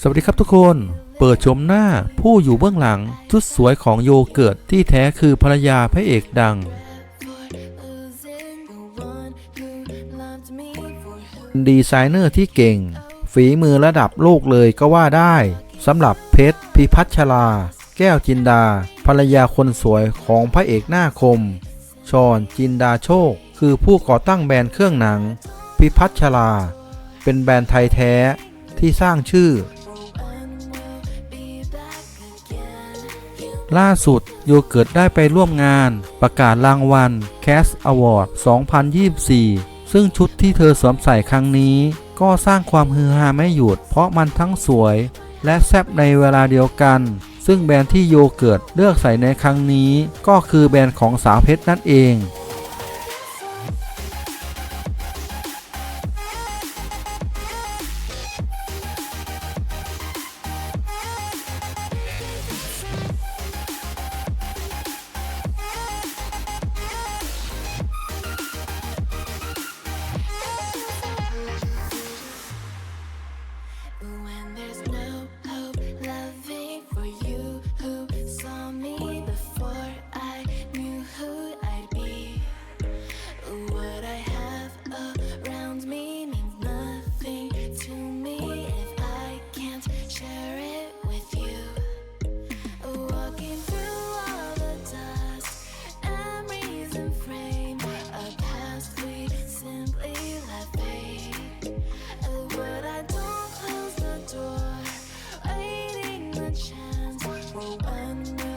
สวัสดีครับทุกคน เปิดชมหน้าผู้อยู่เบื้องหลังชุดสวยของโยเกิร์ตที่แท้คือภรรยาพระเอกดัง ดีไซเนอร์ที่เก่ง ฝีมือระดับโลกเลยก็ว่าได้สำหรับเพชรพิพัชรา แก้วจินดา ภรรยาคนสวยของพระเอกหน้าคม ชอนจินดาโชค คือผู้ก่อตั้งแบรนด์เครื่องหนัง พิพัชรา เป็นแบรนด์ไทยแท้ ที่สร้างชื่อ ล่าสุดโยเกิร์ตได้ไปร่วมงานประกาศรางวัล Cast Award 2024 ซึ่งชุดที่เธอสวมใส่ครั้งนี้ ก็สร้างความฮือฮาไม่หยุด เพราะมันทั้งสวย และแซบในเวลาเดียวกัน ซึ่งแบรนด์ที่โยเกิร์ตเลือกใส่ในครั้งนี้ ก็คือแบรนด์ของสาวเพชรนั่นเอง chance. We'll